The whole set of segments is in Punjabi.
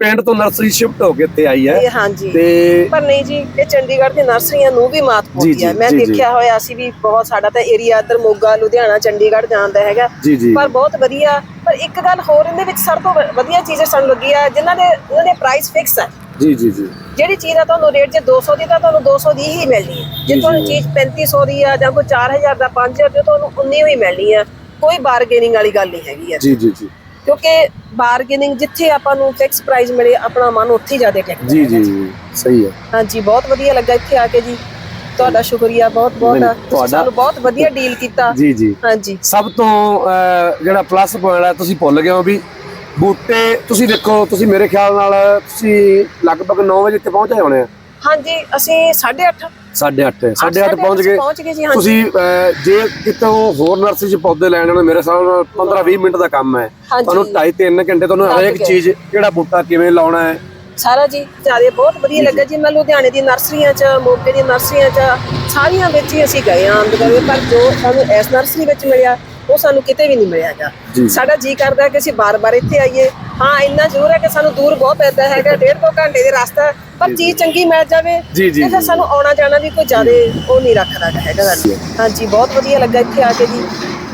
ਪਿੰਡ ਤੋਂ ਨਰਸਰੀ ਸ਼ਿਫਟ ਹੋ ਕੇ ਇੱਥੇ ਆਈ ਹੈ। ਇਹ ਹਾਂਜੀ। ਤੇ ਪਰ ਨਹੀਂ ਜੀ ਇਹ ਚੰਡੀਗੜ੍ਹ ਦੀ ਨਰਸਰੀਆਂ ਨੂੰ ਵੀ ਮਾਤ ਪਾਉਂਦੀ ਹੈ। ਮੈਂ। ਦੇਖਿਆ ਹੋਇਆ ਸੀ ਵੀ ਬਹੁਤ ਸਾਡਾ ਤਾਂ ਏਰੀਆ ਇੱਧਰ ਮੋਗਾ ਲੁਧਿਆਣਾ ਚੰਡੀਗੜ੍ਹ ਜਾਂਦਾ ਹੈਗਾ। ਪਰ ਬਹੁਤ ਵਧੀਆ। ਪਰ ਇੱਕ ਗੱਲ ਹੋਰ ਇਹਦੇ ਵਿੱਚ ਸਭ ਤੋਂ ਵਧੀਆ ਚੀਜ਼ ਸਾਨੂੰ ਲੱਗੀ ਆ ਜਿਨ੍ਹਾਂ ਦੇ ਉਹਨਾਂ ਦੇ ਪ੍ਰਾਈਸ ਫਿਕਸ ਹੈ ਜੀ ਜੀ ਜੀ। ਜਿਹੜੀ ਚੀਜ਼ ਆ ਤੁਹਾਨੂੰ ਰੇਟ ਜੇ 200 ਦੀ ਤਾਂ ਤੁਹਾਨੂੰ 200 ਦੀ ਹੀ ਮਿਲਣੀ ਹੈ ਜੀ, ਤੁਹਾਨੂੰ। ਚੀਜ਼ 3500 ਦੀ ਆ ਜਾਂ ਕੋਈ 4000 ਦਾ 5000 ਦੀ ਤੁਹਾਨੂੰ ਉਨੀ ਹੀ ਮਿਲਣੀ ਆ। ਕੋਈ ਬਾਰਗੇਨਿੰਗ ਵਾਲੀ ਗੱਲ ਨਹੀਂ ਹੈਗੀ ਹੈ ਜੀ ਜੀ ਜੀ। ਕਿਉਂਕਿ ਬਾਰਗੇਨਿੰਗ ਜਿੱਥੇ ਆਪਾਂ ਨੂੰ ਫਿਕਸ ਪ੍ਰਾਈਸ ਮਿਲੇ ਆਪਣਾ ਮਨ ਉੱਥੇ ਹੀ ਜ਼ਿਆਦਾ ਟਿਕਦਾ ਜੀ ਜੀ ਜੀ, ਸਹੀ ਹੈ। ਹਾਂਜੀ ਬਹੁਤ ਵਧੀਆ ਲੱਗਾ ਇੱਥੇ ਆ ਕੇ ਜੀ। ਤੁਹਾਡਾ ਸ਼ੁਕਰੀਆ ਬਹੁਤ ਬਹੁਤ ਤੁਸੀਂ ਸਾਨੂੰ ਬਹੁਤ ਵਧੀਆ ਡੀਲ ਕੀਤਾ। ਜੀ ਜੀ। ਹਾਂਜੀ। ਸਭ ਤੋਂ ਜਿਹੜਾ ਪਲੱਸ ਪੁਆਇੰਟ ਹੈ ਤੁਸੀਂ ਭੁੱਲ ਗਏ ਹੋ ਵੀ ਬੂਟੇ ਤੁਸੀਂ ਦੇਖੋ ਤੁਸੀਂ ਮੇਰੇ ਖਿਆਲ ਨਾਲ ਤੁਸੀਂ ਲਗਭਗ 9 ਵਜੇ ਇੱਥੇ ਪਹੁੰਚੇ ਹੋਣੇ ਆ। ਹਾਂਜੀ ਅਸੀਂ 8:30 8:30 8:30 ਪਹੁੰਚ ਗਏ। ਪਹੁੰਚ ਗਏ ਜੀ ਹਾਂਜੀ। ਤੁਸੀਂ ਜੇ ਕਿਤੋਂ ਹੋਰ ਨਰਸਰੀ ਚ ਪੌਦੇ ਲੈਣ ਹੋਣ ਮੇਰੇ ਹਿਸਾਬ ਨਾਲ 15 20 ਮਿੰਟ ਦਾ ਕੰਮ ਹੈ। ਤੁਹਾਨੂੰ 2.5 3 ਘੰਟੇ ਤੁਹਾਨੂੰ ਹਰੇਕ। ਚੀਜ਼ ਕਿਹੜਾ ਬੂਟਾ ਕਿਵੇਂ ਲਾਉਣਾ ਹੈ? ਸਾਰਾ ਜੀ ਜ਼ਿਆਦਾ ਬਹੁਤ ਵਧੀਆ ਲੱਗਾ ਜੀ। ਮੈਂ ਲੁਧਿਆਣੇ ਦੀ ਨਰਸਰੀਆਂ 'ਚ ਮੋਗੇ ਦੀ ਨਰਸਰੀਆਂ 'ਚ ਸਾਰੀਆਂ ਵਿੱਚ ਹੀ ਅਸੀਂ ਗਏ ਆਂ ਅੰਦਰ ਪਰ ਜੋ ਸਾਨੂੰ ਇਸ ਨਰਸਰੀ ਵਿੱਚ ਮਿਲਿਆ ਉਹ ਸਾਨੂੰ ਕਿਤੇ ਵੀ ਨਹੀਂ ਮਿਲਿਆਗਾ ਜੀ। ਸਾਡਾ ਜੀ ਕਰਦਾ ਕਿ ਅਸੀਂ ਬਾਰ-ਬਾਰ ਇੱਥੇ ਆਈਏ। ਹਾਂ ਇੰਨਾ ਜ਼ਰੂਰ ਹੈ ਕਿ ਸਾਨੂੰ ਦੂਰ ਬਹੁਤ ਪੈਂਦਾ ਹੈਗਾ ਡੇਢ ਦੋ ਘੰਟੇ ਦੇ ਰਸਤਾ ਪਰ ਚੀਜ਼ ਚੰਗੀ ਮਿਲ ਜਾਵੇ ਤੇ। ਸਾਨੂੰ ਆਉਣਾ ਜਾਣਾ ਵੀ ਕੋਈ ਜ਼ਿਆਦਾ ਉਹ ਨਹੀਂ ਰੱਖਦਾ ਹੈਗਾ ਹਾਂਜੀ ਬਹੁਤ ਵਧੀਆ ਲੱਗਾ ਇੱਥੇ ਆ ਕੇ ਜੀ।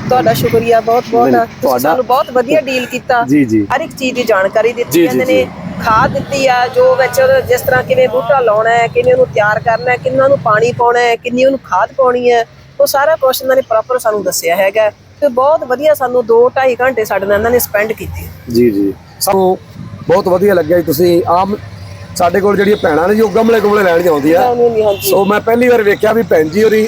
ਤੁਹਾਡਾ ਸ਼ੁਕਰੀਆ ਬਹੁਤ ਬਹੁਤ ਤੁਸੀਂ ਸਾਨੂੰ ਬਹੁਤ ਵਧੀਆ ਡੀਲ ਕੀਤਾ। ਜੀ ਜੀ। ਹਰ ਇੱਕ ਚੀਜ਼ ਦੀ ਜਾਣਕਾਰੀ ਦਿੱਤੀ ਇਹਨਾਂ। ਨੇ। ਖਾਦ ਦਿੱਤੀ ਆ ਜੋ ਵਿੱਚ ਜਿਸ ਤਰ੍ਹਾਂ ਕਿਵੇਂ ਬੂਟਾ ਲਾਉਣਾ ਹੈ ਕਿਵੇਂ ਉਹਨੂੰ ਤਿਆਰ ਕਰਨਾ ਹੈ ਕਿੰਨਾ ਨੂੰ ਪਾਣੀ ਪਾਉਣਾ ਹੈ ਕਿੰਨੀ ਉਹਨੂੰ ਖਾਦ ਪਾਉਣੀ ਹੈ ਉਹ ਸਾਰਾ ਕੁਝ ਇਹਨਾਂ ਨੇ ਪ੍ਰੋਪਰ ਸਾਨੂੰ ਦੱਸਿਆ ਹੈਗਾ। ਤੇ ਬਹੁਤ ਵਧੀਆ ਸਾਨੂੰ 2 2.5 ਘੰਟੇ ਸਾਡੇ ਨਾਲ ਇਹਨਾਂ ਨੇ ਸਪੈਂਡ ਕੀਤੇ। ਜੀ ਜੀ। ਸਾਨੂੰ ਬਹੁਤ ਵਧੀਆ ਲੱਗਿਆ ਜੀ ਤੁਸੀਂ ਆਮ ਸਾਡੇ ਕੋਲ ਜਿਹੜੀਆਂ ਭੈਣਾਂ ਨੇ ਜੀ ਉਹ ਗਮਲੇ ਗੁਮਲੇ ਲੈਣ ਜਾਂਦੀ ਆ ਸੋ ਮੈਂ ਪਹਿਲੀ ਵਾਰ ਵੇਖਿਆ ਵੀ ਭੈਣ ਜੀ ਹੋਰੀ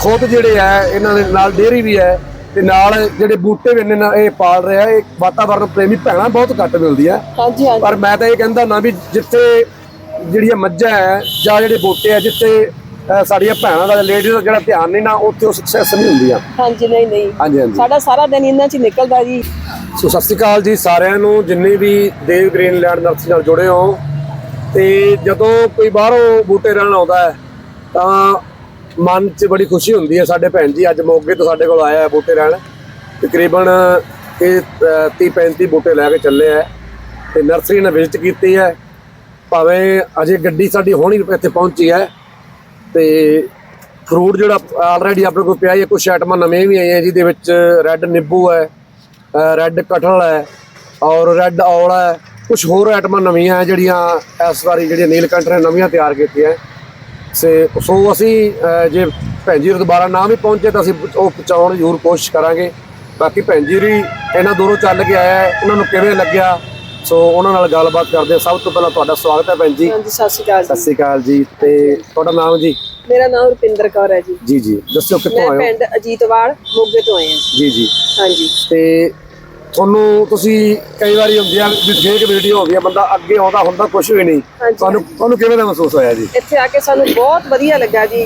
ਖੁਦ ਜਿਹੜੇ ਆ ਇਹਨਾਂ ਦੇ ਨਾਲ ਡੇਅਰੀ ਵੀ ਹੈ ਤੇ ਨਾਲ ਜਿਹੜੇ ਬੂਟੇ ਵੀ ਇਹਨਾਂ ਇਹ ਪਾਲ ਰਿਹਾ ਇਹ ਵਾਤਾਵਰਨ ਪ੍ਰੇਮੀ ਭੈਣਾਂ ਬਹੁਤ ਘੱਟ ਮਿਲਦੀਆਂ। ਹਾਂਜੀ ਹਾਂਜੀ। ਪਰ ਮੈਂ ਤਾਂ ਇਹ ਕਹਿੰਦਾ ਨਾ ਵੀ ਜਿੱਥੇ ਜਿਹੜੀਆਂ ਮੱਝਾਂ ਹੈ ਜਾਂ ਜਿਹੜੇ ਬੂਟੇ ਹੈ ਜਿੱਥੇ ਸਾਡੀਆਂ ਭੈਣਾਂ ਦਾ ਲੇਡੀਜ਼ ਦਾ ਜਿਹੜਾ ਧਿਆਨ ਨਹੀਂ ਨਾ ਉੱਥੇ ਉਹ ਸਕਸੈਸ ਨਹੀਂ ਹੁੰਦੀਆਂ। ਹਾਂਜੀ ਨਹੀਂ ਨਹੀਂ। ਹਾਂਜੀ ਹਾਂਜੀ। ਸਾਡਾ ਸਾਰਾ ਦਿਨ ਇਹਨਾਂ 'ਚ ਹੀ ਨਿਕਲਦਾ ਜੀ। ਸੋ ਸਤਿ ਸ਼੍ਰੀ ਅਕਾਲ ਜੀ ਸਾਰਿਆਂ ਨੂੰ ਜਿੰਨੇ ਵੀ ਦੇਵ ਗ੍ਰੀਨ ਲੈਂਡ ਨਰਸਰੀ ਨਾਲ ਜੁੜੇ ਹੋ। ਤੇ ਜਦੋਂ ਕੋਈ ਬਾਹਰੋਂ ਬੂਟੇ ਰਹਿਣ ਆਉਂਦਾ ਹੈ ਤਾਂ ਮਨ 'ਚ ਬੜੀ ਖੁਸ਼ੀ ਹੁੰਦੀ ਹੈ ਸਾਡੇ ਭੈਣ ਜੀ ਅੱਜ ਮੋਗੇ ਤੋਂ ਸਾਡੇ ਕੋਲ ਆਇਆ ਹੈ ਬੂਟੇ ਰਹਿਣ ਤਕਰੀਬਨ ਇਹ 30 35 ਬੂਟੇ ਲੈ ਕੇ ਚੱਲੇ ਹੈ। ਤੇ ਨਰਸਰੀ ਨੇ ਵਿਜ਼ਿਟ ਕੀਤੀ ਹੈ। ਭਾਵੇਂ ਅਜੇ ਗੱਡੀ ਸਾਡੀ ਹੋਣੀ ਇੱਥੇ ਪਹੁੰਚੀ ਹੈ ਤੇ ਫਰੂਟ ਜਿਹੜਾ ਆਲਰੇਡੀ ਆਪਣੇ ਕੋਲ ਪਿਆ ਹੈ ਕੁਝ ਆਈਟਮਾਂ ਨਵੇਂ ਵੀ ਆਈਆਂ ਜਿਹਦੇ ਵਿੱਚ ਰੈੱਡ ਨਿੰਬੂ ਹੈ ਰੈੱਡ ਕਟਹਲ ਹੈ ਔਰ ਰੈੱਡ ਔਲਾ ਹੈ। ਕੁਝ ਹੋਰ ਆਈਟਮਾਂ ਨਵੀਆਂ ਹੈ ਜਿਹੜੀਆਂ ਇਸ ਵਾਰੀ ਜਿਹੜੀਆਂ ਨੀਲਕੰਠ ਨੇ ਨਵੀਆਂ ਤਿਆਰ ਕੀਤੀਆਂ ਸੇ ਸੋ ਅਸੀਂ ਜੇ ਭੈਣ ਜੀ ਦੁਬਾਰਾ ਨਾ ਵੀ ਪਹੁੰਚੇ ਤਾਂ ਅਸੀਂ ਉਹ ਪਹੁੰਚਾਉਣ ਦੀ ਜ਼ਰੂਰ ਕੋਸ਼ਿਸ਼ ਕਰਾਂਗੇ। ਬਾਕੀ ਭੈਣ ਜੀ ਇਹਨਾਂ ਦੂਰੋਂ ਚੱਲ ਕੇ ਆਇਆ ਹੈ, ਉਹਨਾਂ ਨੂੰ ਕਿਵੇਂ ਲੱਗਿਆ? ਸੋ ਉਹਨਾਂ ਨਾਲ ਗੱਲਬਾਤ ਕਰਦੇ ਹਾਂ। ਸਭ ਤੋਂ ਪਹਿਲਾਂ ਤੁਹਾਡਾ ਸਵਾਗਤ ਹੈ ਭੈਣ ਜੀ। ਹਾਂਜੀ ਸਤਿ ਸ਼੍ਰੀ ਅਕਾਲ ਸਤਿ ਜੀ ਸ਼੍ਰੀ ਅਕਾਲ ਜੀ। ਤੇ ਤੁਹਾਡਾ ਨਾਮ ਜੀ? ਮੇਰਾ ਨਾਮ ਰੁਪਿੰਦਰ ਕੌਰ ਹੈ ਜੀ। ਜੀ ਜੀ। ਦੱਸਿਓ ਕਿੱਥੋਂ ਮੈਂ ਆਏ ਹੋ? ਪਿੰਡ ਅਜੀਤਵਾਲ ਮੋਗੇ ਤੋਂ ਆਏ ਹਾਂ। ਜੀ ਜੀ। ਹਾਂਜੀ। ਤੇ ਤੁਹਾਨੂੰ ਤੁਸੀਂ ਕਈ ਵਾਰੀ ਹੁੰਦੀ ਆ ਵੀ ਫੇਕ ਵੀਡੀਓ ਹੁੰਦੀ ਆ ਬੰਦਾ ਅੱਗੇ ਆਉਂਦਾ ਹੁੰਦਾ ਕੁਝ ਵੀ ਨਹੀਂ। ਤੁਹਾਨੂੰ ਤੁਹਾਨੂੰ ਕਿਵੇਂ ਦਾ ਮਹਿਸੂਸ ਹੋਇਆ ਜੀ? ਇੱਥੇ ਆ ਕੇ ਸਾਨੂੰ ਬਹੁਤ ਵਧੀਆ ਲੱਗਾ ਜੀ।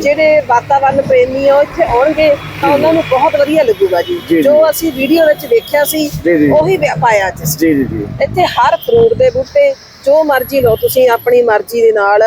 ਜਿਹੜੇ ਵਾਤਾਵਰਨ ਪ੍ਰੇਮੀ ਆ ਇੱਥੇ ਆਉਣਗੇ ਤਾਂ ਉਹਨਾਂ ਨੂੰ ਬਹੁਤ ਵਧੀਆ ਲੱਗੂਗਾ ਜੀ, ਜੀ ਅਸੀਂ ਵੀਡੀਓ ਵਿੱਚ ਦੇਖਿਆ ਸੀ। ਉਹੀ ਪਾਇਆ। ਜੀ। ਜੀ ਜੀ ਇੱਥੇ ਹਰ ਫਰੂਟ ਦੇ ਬੂਟੇ ਜੋ ਮਰਜ਼ੀ ਲਓ ਤੁਸੀਂ ਆਪਣੀ ਮਰਜ਼ੀ ਦੇ ਨਾਲ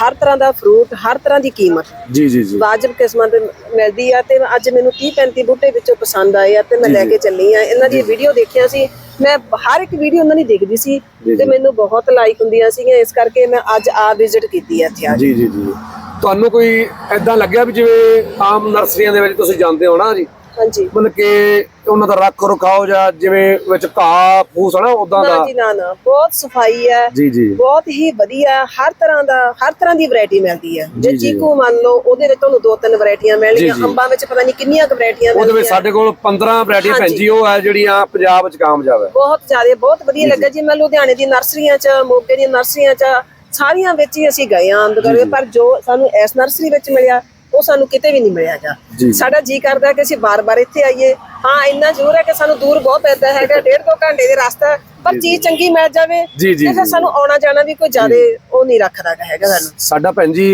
ਹਰ ਤਰ੍ਹਾਂ ਦਾ ਫਰੂਟ ਹਰ ਤਰ੍ਹਾਂ ਦੀ ਕੀਮਤ। ਜੀ ਜੀ ਜੀ। ਵਾਜਬ ਕਿਸਮਾਂ ਦੇ ਮਿਲਦੀ ਆ ਤੇ ਅੱਜ ਮੈਨੂੰ 30 35 ਬੂਟੇ ਵਿੱਚੋਂ ਪਸੰਦ ਆਏ ਆ ਤੇ ਮੈਂ ਲੈ। ਕੇ ਚੱਲੀ ਆ। ਇਹਨਾਂ ਦੀ ਵੀਡੀਓ ਦੇਖਿਆ ਸੀ। ਮੈਂ ਹਰ ਇੱਕ ਵੀਡੀਓ ਉਹਨਾਂ ਦੀ ਦੇਖਦੀ ਸੀ ਤੇ। ਮੈਨੂੰ ਬਹੁਤ ਲਾਈਕ ਹੁੰਦੀਆਂ ਸੀਗੀਆਂ। ਇਸ ਕਰਕੇ ਮੈਂ ਅੱਜ ਆ ਵਿਜ਼ਿਟ ਕੀਤੀ ਆ ਇੱਥੇ ਆ। ਜੀ ਜੀ ਜੀ। ਤੁਹਾਨੂੰ ਕੋਈ ਐਦਾਂ ਲੱਗਿਆ ਵੀ ਜਿਵੇਂ ਆਮ ਨਰਸਰੀਆਂ ਦੇ ਵਿੱਚ ਤੁਸੀਂ ਜਾਂਦੇ ਹੋ ਨਾ ਜੀ? ਹਾਂਜੀ। ਮਤਲਬ ਕਿ ਉਹਨਾਂ ਦਾ ਰੱਖ ਰਖਾਓ ਜਾਂ ਜਿਵੇਂ ਵਿੱਚ ਘਾਹ ਫੂਸ ਹੈ ਨਾ ਉਦਾਂ ਨਾ ਦਾ। ਜੀ ਨਾ ਨਾ। ਬਹੁਤ ਸਫ਼ਾਈ ਹੈ। ਜੀ ਜੀ। ਬਹੁਤ ਹੀ ਵਧੀਆ। ਹਰ ਤਰ੍ਹਾਂ ਦਾ ਹਰ ਤਰ੍ਹਾਂ ਦੀ ਵੈਰਾਈਟੀ ਮਿਲਦੀ ਹੈ। ਜੇ ਜੀ, ਜੀ। ਚੀਕੂ ਮੰਨ ਲਓ ਉਹਦੇ ਵਿੱਚ ਤੁਹਾਨੂੰ ਦੋ ਤਿੰਨ ਵੈਰਾਈਟੀਆਂ ਮਿਲਣਗੀਆਂ। ਜੀ, ਜੀ। ਅੰਬਾਂ ਵਿੱਚ ਪਤਾ ਨਹੀਂ ਕਿੰਨੀਆਂ ਕੁ ਵੈਰਾਈਟੀਆਂ ਉਹਦੇ ਵਿੱਚ ਮਿਲਦੀਆਂ ਸਾਡੇ ਕੋਲ 15 ਵੈਰਾਈਟੀਆਂ ਭੈਣ ਹਾਂਜੀ। ਜੀ ਉਹ ਹੈ ਜਿਹੜੀਆਂ ਪੰਜਾਬ ਵਿੱਚ ਕਾਮਯਾਬ ਹੈ। ਬਹੁਤ ਜ਼ਿਆਦਾ ਬਹੁਤ ਵਧੀਆ ਲੱਗਾ ਜੀ। ਮੈਂ ਲੁਧਿਆਣੇ ਦੀ ਨਰਸਰੀਆਂ 'ਚ ਮੋਗੇ ਦੀਆਂ ਨਰਸਰੀਆਂ 'ਚ ਸਾਰੀਆਂ ਵਿੱਚ ਹੀ ਅਸੀਂ ਗਏ ਆਂ ਅੰਦਰ ਪਰ ਜੋ ਸਾਨੂੰ ਇਸ ਨਰਸਰੀ ਵਿੱਚ ਮਿਲਿਆ ਉਹ ਸਾਨੂੰ ਕਿਤੇ ਵੀ ਨਹੀਂ ਮਿਲਿਆਗਾ ਜੀ। ਸਾਡਾ ਜੀ ਕਰਦਾ ਕਿ ਅਸੀਂ ਬਾਰ-ਬਾਰ ਇੱਥੇ ਆਈਏ। ਹਾਂ ਇੰਨਾ ਜ਼ਰੂਰ ਹੈ ਕਿ ਸਾਨੂੰ ਦੂਰ ਬਹੁਤ ਪੈਂਦਾ ਹੈਗਾ ਡੇਢ ਦੋ ਘੰਟੇ ਦੇ ਰਸਤਾ ਪਰ ਚੀਜ਼ ਚੰਗੀ ਮਿਲ ਜਾਵੇ ਜੀ, ਜੀ, ਤੇ ਫਿਰ ਜੀ। ਸਾਨੂੰ ਆਉਣਾ ਜਾਣਾ ਵੀ ਕੋਈ ਜ਼ਿਆਦਾ ਉਹ ਨਹੀਂ ਰੱਖਦਾ ਹੈਗਾ ਸਾਨੂੰ। ਸਾਡਾ ਭੈਣ ਜੀ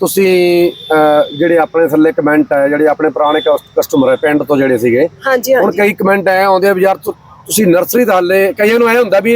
ਤੁਸੀਂ ਜਿਹੜੇ ਆਪਣੇ ਥੱਲੇ ਕਮੈਂਟ ਹੈ ਜਿਹੜੇ ਆਪਣੇ ਪੁਰਾਣੇ ਕਸਟਮਰ ਹੈ ਪਿੰਡ ਤੋਂ ਜਿਹੜੇ ਸੀਗੇ। ਹਾਂਜੀ ਹੁਣ ਕਈ ਕਮੈਂਟ ਆਏ ਆਉਂਦੇ ਆ ਤੁ- ਤੁਸੀਂ ਨਰਸਰੀ ਦਾ ਹਾਲੇ ਕਈਆਂ ਨੂੰ ਐ ਹੁੰਦਾ ਵੀ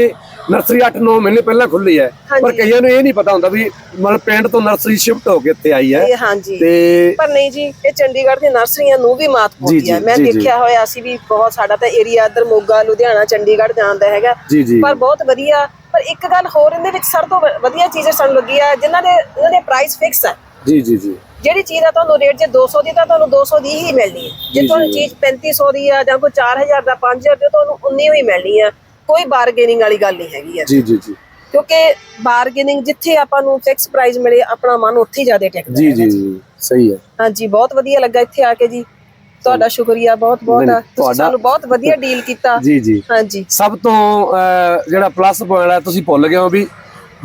ਨਰਸਰੀ 8-9 ਮਹੀਨੇ ਪਹਿਲਾਂ ਖੁੱਲੀ ਹੈ। ਪਰ ਕਈਆਂ ਨੂੰ ਇਹ ਨਹੀਂ ਪਤਾ ਹੁੰਦਾ ਵੀ ਮਤਲਬ ਪਿੰਡ ਤੋਂ ਨਰਸਰੀ ਸ਼ਿਫਟ ਹੋ ਕੇ ਇੱਥੇ ਆਈ ਹੈ। ਹਾਂਜੀ। ਤੇ ਪਰ ਨਹੀਂ ਜੀ ਇਹ ਚੰਡੀਗੜ੍ਹ ਦੀ ਨਰਸਰੀਆਂ ਨੂੰ ਵੀ ਮਾਤ ਪਾਉਂਦੀ ਹੈ। ਮੈਂ। ਦੇਖਿਆ ਹੋਇਆ ਸੀ ਵੀ ਬਹੁਤ ਸਾਡਾ ਤਾਂ ਏਰੀਆ ਇੱਧਰ ਮੋਗਾ ਲੁਧਿਆਣਾ ਚੰਡੀਗੜ੍ਹ ਜਾਂਦਾ ਹੈਗਾ। ਪਰ ਬਹੁਤ ਵਧੀਆ। ਪਰ ਇੱਕ ਗੱਲ ਹੋਰ ਇਹਦੇ ਵਿੱਚ ਸਭ ਤੋਂ ਵਧੀਆ ਚੀਜ਼ ਸਾਨੂੰ ਲੱਗੀ ਆ ਜਿਨ੍ਹਾਂ ਦੇ ਇਹਨਾਂ ਦੇ ਪ੍ਰਾਈਸ ਫਿਕਸ ਹੈ। ਜੀ ਜੀ ਜੀ। ਜਿਹੜੀ ਚੀਜ਼ ਆ ਤੁਹਾਨੂੰ ਰੇਟ ਜੇ 200 ਦੀ ਤਾਂ ਤੁਹਾਨੂੰ 200 ਦੀ ਹੀ ਮਿਲਣੀ ਹੈ। ਜੇ ਤੁਹਾਨੂੰ। ਚੀਜ਼ 3500 ਦੀ ਆ ਜਾਂ ਕੋਈ 4000 ਦਾ 5000 ਦੀ ਤੁਹਾਨੂੰ ਉਨੀ ਹੀ ਮਿਲਣੀ ਆ। ਕੋਈ ਬਾਰਗੇਨਿੰਗ ਵਾਲੀ ਗੱਲ ਨਹੀਂ ਹੈਗੀ ਆ। ਜੀ ਜੀ ਜੀ। ਕਿਉਂਕਿ ਬਾਰਗੇਨਿੰਗ ਜਿੱਥੇ ਆਪਾਂ ਨੂੰ ਫਿਕਸ ਪ੍ਰਾਈਸ ਮਿਲੇ ਆਪਣਾ ਮਨ ਉੱਥੇ ਹੀ ਜ਼ਿਆਦਾ ਟਿਕਦਾ ਜੀ। ਜੀ ਜੀ। ਸਹੀ ਹੈ। ਹਾਂਜੀ ਬਹੁਤ ਵਧੀਆ ਲੱਗਾ ਇੱਥੇ ਆ ਕੇ ਜੀ। ਤੁਹਾਡਾ ਸ਼ੁਕਰੀਆ ਬਹੁਤ ਬਹੁਤ ਤੁਸੀਂ ਸਾਨੂੰ ਬਹੁਤ ਵਧੀਆ ਡੀਲ ਕੀਤਾ। ਜੀ ਜੀ। ਹਾਂਜੀ। ਸਭ ਤੋਂ ਜਿਹੜਾ ਪਲੱਸ ਪੁਆਇੰਟ ਹੈ ਤੁਸੀਂ ਭੁੱਲ ਗਏ ਹੋ ਵੀ